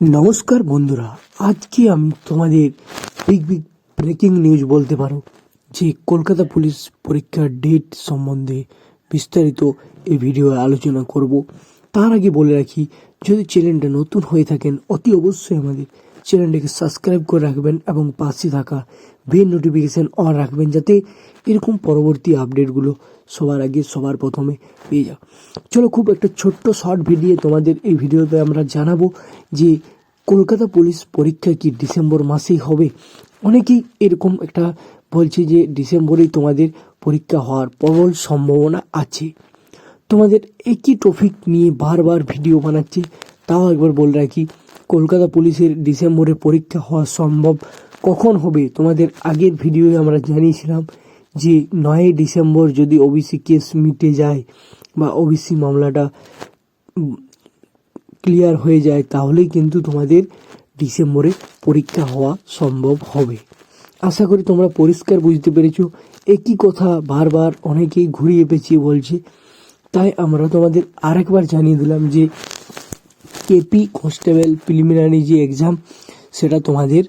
নমস্কার বন্ধুরা, আজকে আমি তোমাদের বিগ বিগ ব্রেকিং নিউজ বলতে পারো, যে কলকাতা পুলিশ পরীক্ষার ডেট সম্বন্ধে বিস্তারিত এই ভিডিওয়ে আলোচনা করব। তার আগে বলে রাখি, যদি চ্যানেলটা নতুন হয়ে থাকেন, অতি অবশ্যই আমাদের চ্যানেলটাকে সাবস্ক্রাইব করে রাখবেন এবং পাশে থাকা বেল নোটিফিকেশান অন রাখবেন যাতে এরকম পরবর্তী আপডেটগুলো সবার আগে, সবার প্রথমে পেয়ে যাও। চলো খুব একটা ছোট্ট, শর্ট ভিডিও তোমাদের এই ভিডিওতে আমরা জানাব যে কলকাতা পুলিশ পরীক্ষা কি ডিসেম্বর মাসেই হবে? অনেকেই এরকম একটা বলছে যে ডিসেম্বরেই তোমাদের পরীক্ষা হওয়ার প্রবল সম্ভাবনা আছে। তোমাদের একই টপিক নিয়ে বারবার ভিডিও বানাচ্ছে, তাও একবার বলে রাখি কলকাতা পুলিশের ডিসেম্বরে পরীক্ষা হওয়া সম্ভব কখন হবে? তোমাদের আগের ভিডিওয়ে আমরা জানিয়েছিলাম যে নয়ই ডিসেম্বর যদি ওবিসি কেস মিটে যায় বা ওবিসি মামলাটা ক্লিয়ার হয়ে যায়, তাহলেই কিন্তু তোমাদের ডিসেম্বরে পরীক্ষা হওয়া সম্ভব হবে। আশা করি তোমরা পরিষ্কার বুঝতে পেরেছ। একই কথা বারবার অনেকেই ঘুরিয়ে পেঁচিয়ে বলছে। তাই আমরা তোমাদের আরেকবার জানিয়ে দিলাম যে কেপি কনস্টেবল প্রিলিমিনারি যে এক্সাম সেটা তোমাদের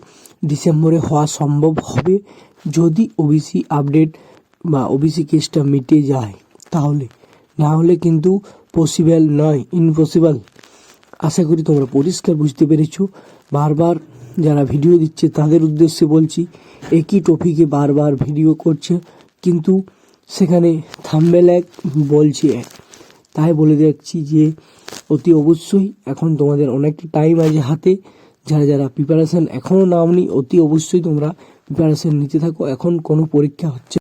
ডিসেম্বরে হওয়া সম্ভব হবে। যদি ওবিসি আপডেট বা ওবিসি কেসটা মিটে যায়, তাহলে। না হলে কিন্তু পসিবল নয় ইম্পসিবল আশা করি তোমরা পরিষ্কার বুঝতে পেরেছ। বারবার যারা ভিডিও দিচ্ছে, তাদের উদ্দেশ্যে বলছি, একই টপিকে বারবার ভিডিও করছে। কিন্তু সেখানে থাম্বেল এক, বলছে এক। তাই বলে দেখছি যে অতি অবশ্যই এখন তোমাদের অনেকটা টাইম আছে হাতে। যারা যারা প্রিপারেশন এখনও নাওনি, অতি অবশ্যই তোমরা প্রিপারেশন নিতে থাকো। এখন কোনো পরীক্ষা হচ্ছে